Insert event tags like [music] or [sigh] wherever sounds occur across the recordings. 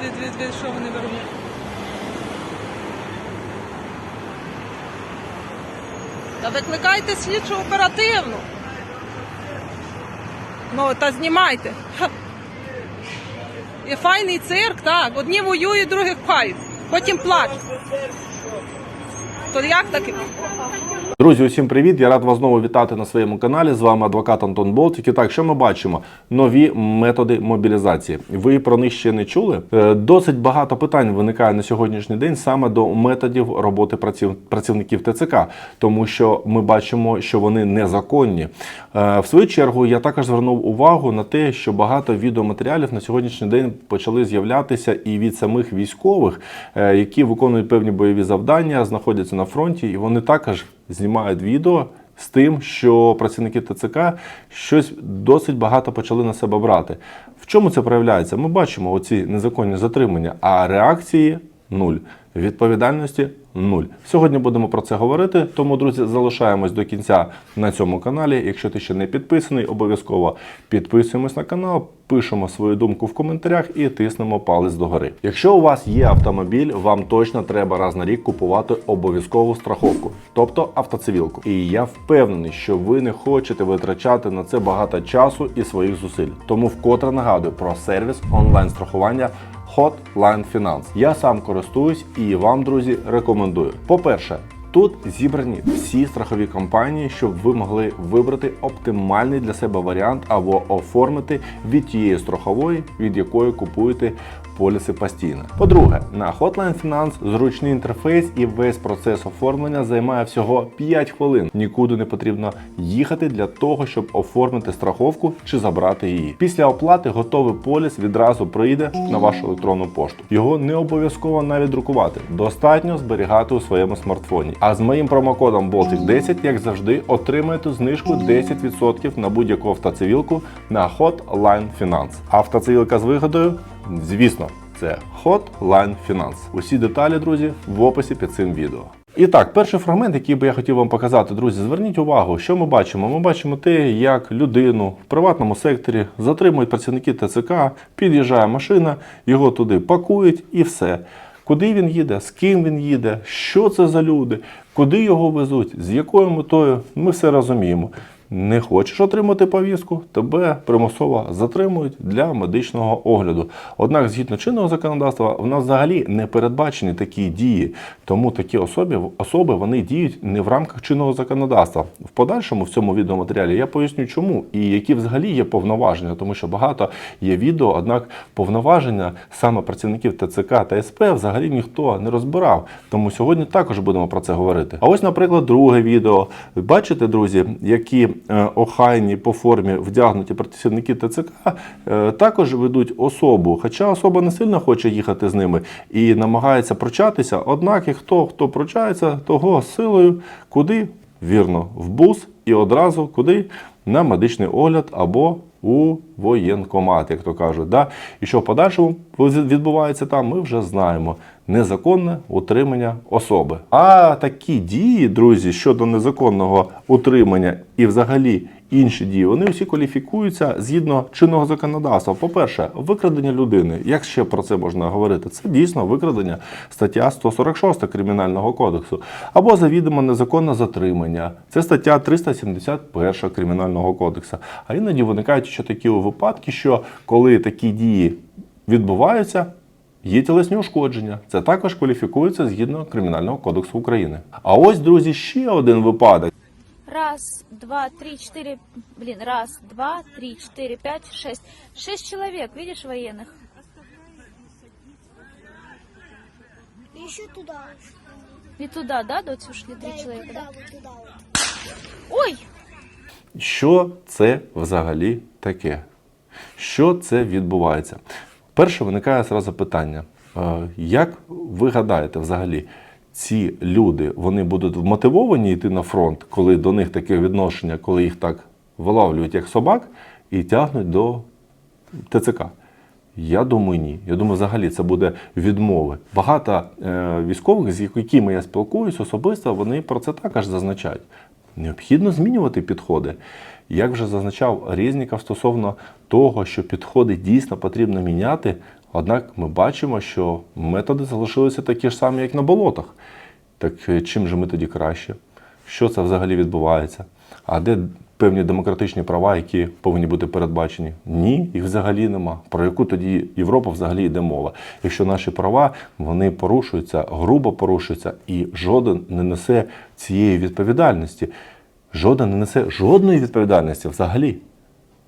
дві, від, від, що вони виробляють. Та викликайте слідчу оперативну. Ну, та знімайте. Ха. І файний цирк, так. Одні воюють, других пхають. Потім плачуть. То як таке? Друзі, усім привіт! Я рад вас знову вітати на своєму каналі. З вами адвокат Антон Болтик. І так, що ми бачимо? Нові методи мобілізації. Ви про них ще не чули? Е, Досить багато питань виникає на сьогоднішній день саме до методів роботи праців- працівників ТЦК, тому що ми бачимо, що вони незаконні. Е, В свою чергу я також звернув увагу на те, що багато відеоматеріалів на сьогоднішній день почали з'являтися і від самих військових, е, які виконують певні бойові завдання, знаходяться на фронті, і вони також знімають відео з тим, що працівники ТЦК щось досить багато почали на себе брати. В чому це проявляється? Ми бачимо оці незаконні затримання, а реакції нуль. Відповідальності нуль. Сьогодні будемо про це говорити. Тому, друзі, залишаємось до кінця на цьому каналі. Якщо ти ще не підписаний, обов'язково підписуємось на канал, пишемо свою думку в коментарях і тиснемо палець догори. Якщо у вас є автомобіль, вам точно треба раз на рік купувати обов'язкову страховку, тобто автоцивілку. І я впевнений, що ви не хочете витрачати на це багато часу і своїх зусиль. Тому вкотре нагадую про сервіс онлайн страхування. Hotline Finance. Я сам користуюсь і вам, друзі, рекомендую. По-перше, тут зібрані всі страхові компанії, щоб ви могли вибрати оптимальний для себе варіант або оформити від тієї страхової, від якої купуєте поліси постійно. По-друге, на Hotline Finance зручний інтерфейс і весь процес оформлення займає всього 5 хвилин. Нікуди не потрібно їхати для того, щоб оформити страховку чи забрати її. Після оплати готовий поліс відразу прийде на вашу електронну пошту. Його не обов'язково навіть друкувати. Достатньо зберігати у своєму смартфоні. А з моїм промокодом Baltic 10, як завжди, отримаєте знижку 10% на будь-яку автоцивілку на Hotline Finance. Автоцивілка з вигодою, звісно, це Hotline Finance. Усі деталі, друзі, в описі під цим відео. І так, перший фрагмент, який би я хотів вам показати, друзі, зверніть увагу, що ми бачимо. Ми бачимо те, як людину в приватному секторі затримують працівники ТЦК, під'їжджає машина, його туди пакують і все. Куди він їде, з ким він їде, що це за люди, куди його везуть, з якою метою, ми все розуміємо. Не хочеш отримати повістку, тебе примусово затримують для медичного огляду. Однак, згідно чинного законодавства, в нас взагалі не передбачені такі дії. Тому такі особи, особи вони діють не в рамках чинного законодавства. В подальшому в цьому відеоматеріалі я поясню, чому і які взагалі є повноваження, тому що багато є відео, однак повноваження саме працівників ТЦК та СП взагалі ніхто не розбирав. Тому сьогодні також будемо про це говорити. А ось, наприклад, друге відео. Бачите, друзі, які охайні по формі вдягнуті працівники ТЦК е, також ведуть особу. Хоча особа не сильно хоче їхати з ними і намагається прочатися. Однак і хто хто прочається, того силою куди? Вірно, в бус і одразу куди? На медичний огляд або у воєнкомат, як то кажуть. Да? І що в подальшому відбувається там, ми вже знаємо. Незаконне утримання особи. А такі дії, друзі, щодо незаконного утримання і взагалі інші дії, вони всі кваліфікуються згідно чинного законодавства. По-перше, викрадення людини. Як ще про це можна говорити? Це дійсно викрадення стаття 146 Кримінального кодексу. Або завідомо незаконне затримання. Це стаття 371 Кримінального кодексу. А іноді виникають ще такі випадки, що коли такі дії відбуваються. Є тілесні ушкодження. Це також кваліфікується згідно Кримінального кодексу України. А ось, друзі, ще один випадок. Раз, два, три, четыре, блин, раз, два, три, четыре, пять, шесть. Шесть человек, видишь, военных? Еще туда. И туда, да, доти ушли три Да, и человека, туда, да? вот туда вот. Ой! Що це взагалі таке? Що це відбувається? Перше виникає зразу питання: е, як ви гадаєте, взагалі, ці люди вони будуть вмотивовані йти на фронт, коли до них таке відношення, коли їх так вилавлюють як собак і тягнуть до ТЦК? Я думаю, ні. Я думаю, взагалі це буде відмови. Багато е, військових, з якими я спілкуюсь особисто, вони про це також зазначають. Необхідно змінювати підходи. Як вже зазначав Різніков стосовно того, що підходи дійсно потрібно міняти, Однак ми бачимо, що методи залишилися такі ж самі, як на болотах. Так е, чим же ми тоді краще? Що це взагалі відбувається? А де певні демократичні права, які повинні бути передбачені? Ні, їх взагалі нема. Про яку тоді Європа взагалі йде мова? Якщо наші права вони порушуються, грубо порушуються, і жоден не несе цієї відповідальності. Жоден не несе жодної відповідальності взагалі.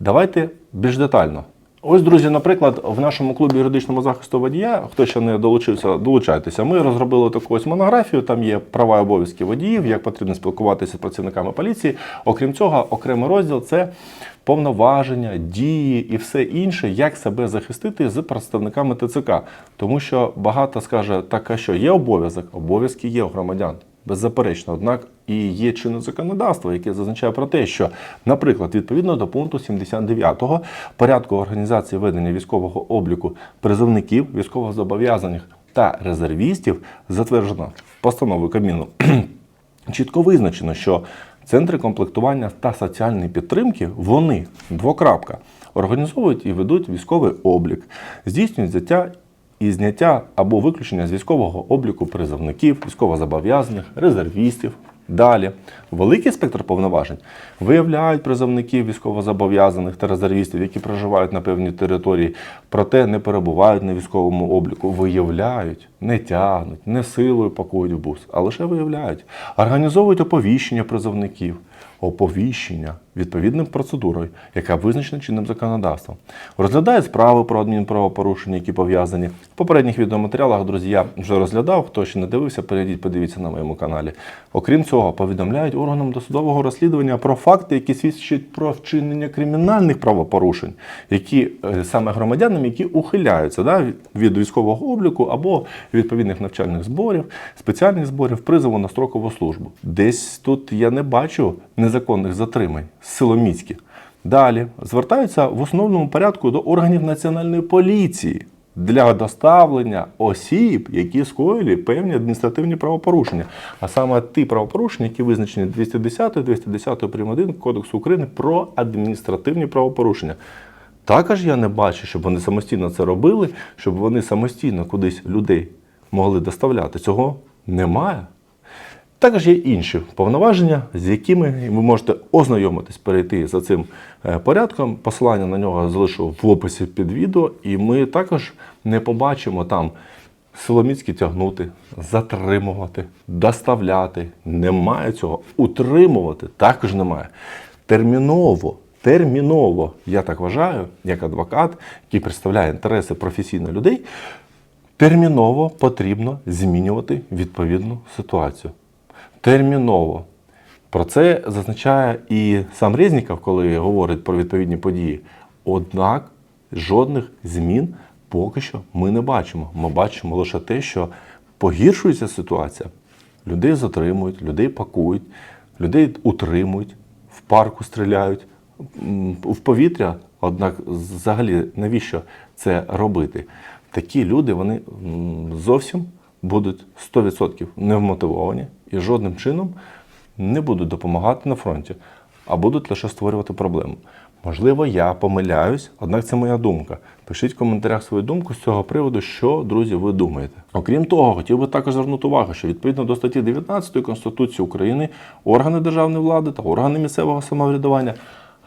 Давайте більш детально. Ось, друзі, наприклад, в нашому клубі юридичного захисту водія, хто ще не долучився, долучайтеся. Ми розробили таку ось монографію. Там є права і обов'язки водіїв, як потрібно спілкуватися з працівниками поліції. Окрім цього, окремий розділ це повноваження, дії і все інше, як себе захистити з представниками ТЦК. Тому що багато скаже, так а що є обов'язок, обов'язки є у громадян. Беззаперечно, однак і є чинне законодавство, яке зазначає про те, що, наприклад, відповідно до пункту 79 порядку організації ведення військового обліку призовників, військовозобов'язаних та резервістів затверджено постановою Кабміну. [clears throat] Чітко визначено, що центри комплектування та соціальної підтримки вони двокрапка організовують і ведуть військовий облік, здійснюють взяття і зняття або виключення з військового обліку призовників, військовозобов'язаних, резервістів. Далі, великий спектр повноважень виявляють призовників військовозобов'язаних та резервістів, які проживають на певній території, проте не перебувають на військовому обліку. Виявляють, не тягнуть, не силою пакують в бус, а лише виявляють. Організовують оповіщення призовників, оповіщення відповідним процедурою, яка визначена чинним законодавством. Розглядають справи про адмінправопорушення, які пов'язані. В попередніх відеоматеріалах, друзі, я вже розглядав. Хто ще не дивився, перейдіть, подивіться на моєму каналі. Окрім цього, повідомляють органам досудового розслідування про факти, які свідчать про вчинення кримінальних правопорушень, які е, саме громадянам, які ухиляються да, від- військового обліку або відповідних навчальних зборів, спеціальних зборів, призову на строкову службу. Десь тут я не бачу незаконних затримань силоміцьких. Далі звертаються в основному порядку до органів національної поліції для доставлення осіб, які скоїли певні адміністративні правопорушення, а саме ті правопорушення, які визначені 210 210 прим. 1 Кодексу України про адміністративні правопорушення. Також я не бачу, щоб вони самостійно це робили, щоб вони самостійно кудись людей могли доставляти. Цього немає. Також є інші повноваження, з якими ви можете ознайомитись, перейти за цим е, порядком. Посилання на нього залишу в описі під відео, і ми також не побачимо там силоміцьки тягнути, затримувати, доставляти. Немає цього. Утримувати також немає. Терміново. Терміново, я так вважаю, як адвокат, який представляє інтереси професійно людей, терміново потрібно змінювати відповідну ситуацію. Терміново. Про це зазначає і сам Резніков, коли говорить про відповідні події. Однак жодних змін поки що ми не бачимо. Ми бачимо лише те, що погіршується ситуація. Людей затримують, людей пакують, людей утримують, в парку стріляють, в повітря. Однак, взагалі, навіщо це робити? Такі люди вони зовсім будуть 100% не вмотивовані і жодним чином не будуть допомагати на фронті, а будуть лише створювати проблему. Можливо, я помиляюсь, однак це моя думка. Пишіть в коментарях свою думку з цього приводу, що, друзі, ви думаєте. Окрім того, хотів би також звернути увагу, що відповідно до статті 19 Конституції України органи державної влади та органи місцевого самоврядування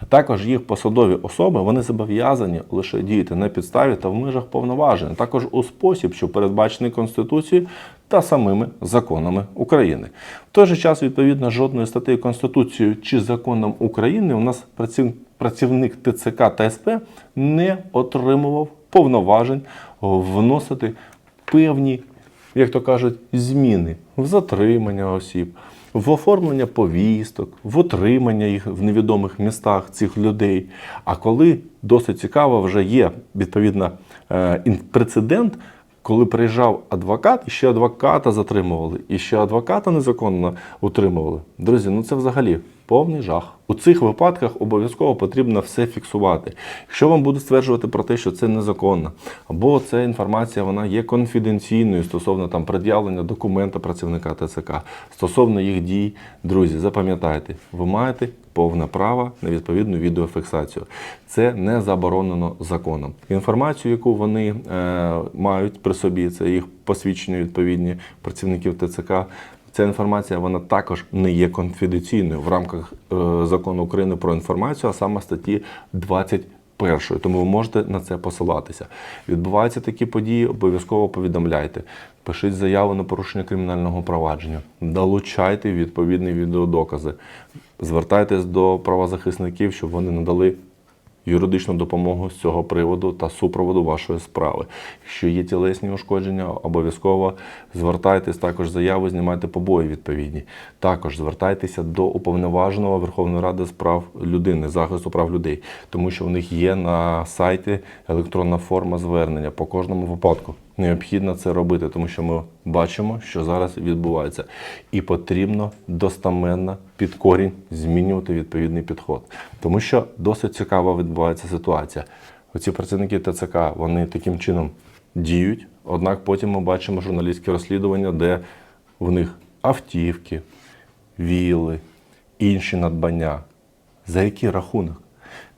також їх посадові особи вони зобов'язані лише діяти на підставі та в межах повноважень, також у спосіб, що передбачений Конституцією та самими законами України. В той же час, відповідно, жодної статті Конституцією чи законом України у нас працівник ТЦК та СП не отримував повноважень вносити певні як то кажуть, зміни в затримання осіб, в оформлення повісток, в отримання їх в невідомих містах цих людей. А коли досить цікаво, вже є відповідно е, прецедент, коли приїжджав адвокат, і ще адвоката затримували, і ще адвоката незаконно утримували. Друзі, ну це взагалі повний жах. У цих випадках обов'язково потрібно все фіксувати. Якщо вам будуть стверджувати про те, що це незаконно, або ця інформація вона є конфіденційною стосовно там пред'явлення документа працівника ТЦК, стосовно їх дій, друзі, запам'ятайте, ви маєте повне право на відповідну відеофіксацію. Це не заборонено законом. Інформацію, яку вони е, мають при собі, це їх посвідчення відповідні працівників ТЦК. Ця інформація вона також не є конфіденційною в рамках е, закону України про інформацію, а саме статті 21. Тому ви можете на це посилатися. Відбуваються такі події, обов'язково повідомляйте. Пишіть заяву на порушення кримінального провадження, долучайте відповідні відеодокази, звертайтесь до правозахисників, щоб вони надали юридичну допомогу з цього приводу та супроводу вашої справи. Якщо є тілесні ушкодження, обов'язково звертайтесь також заяву, знімайте побої відповідні. Також звертайтеся до уповноваженого Верховної Ради з прав людини, захисту прав людей, тому що в них є на сайті електронна форма звернення по кожному випадку. Необхідно це робити, тому що ми бачимо, що зараз відбувається, і потрібно достаменно під корінь змінювати відповідний підход, тому що досить цікава відбувається ситуація. Оці працівники ТЦК вони таким чином діють. Однак потім ми бачимо журналістське розслідування, де в них автівки, віли, інші надбання. За який рахунок?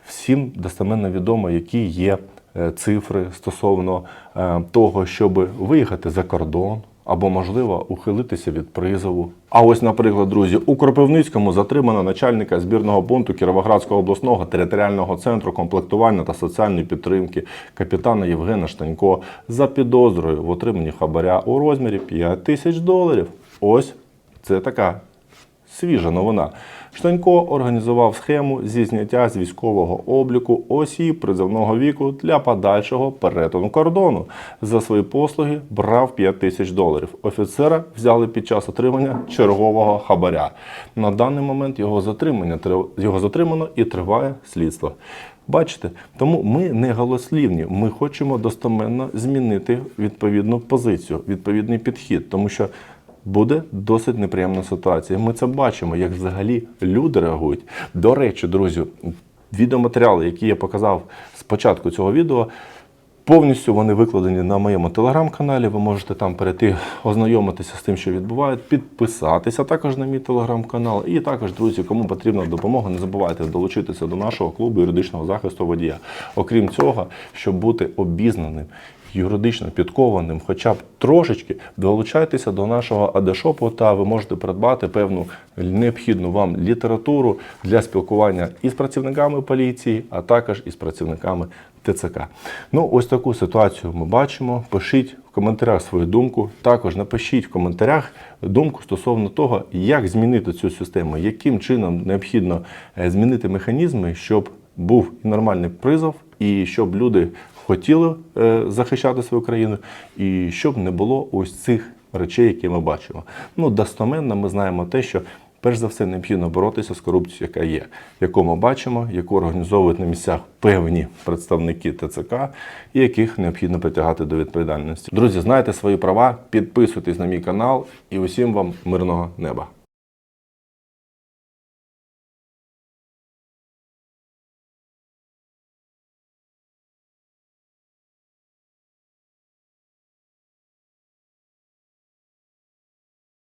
Всім достеменно відомо, які є цифри стосовно е, того, щоб виїхати за кордон або, можливо, ухилитися від призову. А ось, наприклад, друзі, у Кропивницькому затримано начальника збірного пункту Кіровоградського обласного територіального центру комплектування та соціальної підтримки капітана Євгена Штанько за підозрою в отриманні хабаря у розмірі 5 тисяч доларів. Ось це така Свіжа новина. Штанько організував схему зі зняття з військового обліку осіб призовного віку для подальшого перетину кордону. За свої послуги брав 5 тисяч доларів. Офіцера взяли під час отримання чергового хабаря. На даний момент його затримання його затримано і триває слідство. Бачите, тому ми не голослівні. Ми хочемо достоменно змінити відповідну позицію, відповідний підхід, тому що буде досить неприємна ситуація. Ми це бачимо, як взагалі люди реагують. До речі, друзі, відеоматеріали, які я показав спочатку цього відео. Повністю вони викладені на моєму телеграм-каналі. Ви можете там перейти, ознайомитися з тим, що відбувається, підписатися також на мій телеграм-канал. І також, друзі, кому потрібна допомога, не забувайте долучитися до нашого клубу юридичного захисту водія. Окрім цього, щоб бути обізнаним, юридично підкованим, хоча б трошечки, долучайтеся до нашого адешопу, та ви можете придбати певну необхідну вам літературу для спілкування із працівниками поліції, а також із працівниками ТЦК. Ну, ось таку ситуацію ми бачимо. Пишіть в коментарях свою думку. Також напишіть в коментарях думку стосовно того, як змінити цю систему, яким чином необхідно е, змінити механізми, щоб був нормальний призов, і щоб люди хотіли е, захищати свою країну, і щоб не було ось цих речей, які ми бачимо. Ну, достоменно ми знаємо те, що перш за все необхідно боротися з корупцією, яка є, яку ми бачимо, яку організовують на місцях певні представники ТЦК, і яких необхідно притягати до відповідальності. Друзі, знайте свої права, підписуйтесь на мій канал і усім вам мирного неба.